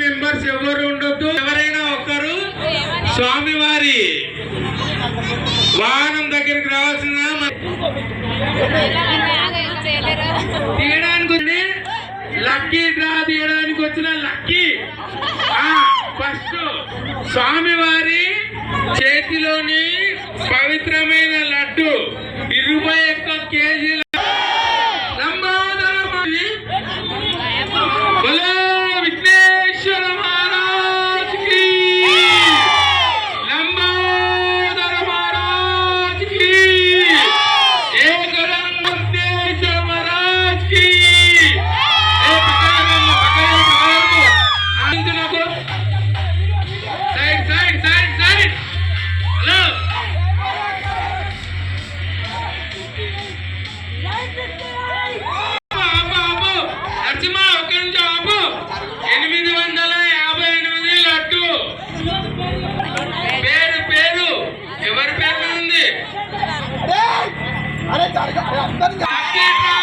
Members ఎవరు ఉండొద్దు? ఎవరైనా ఒకరు స్వామివారి. వాహనం దగ్గరికి రావాల్సిన తీయడానికి లక్కీ డ్రా తీయడానికి వచ్చిన లక్కీ. ఫస్ట్ స్వామివారి చేతిలోని పవిత్రమైన లడ్డు ఇరవై ఒక్క కేజీల అరే జరగ అందరినీ లక్కీ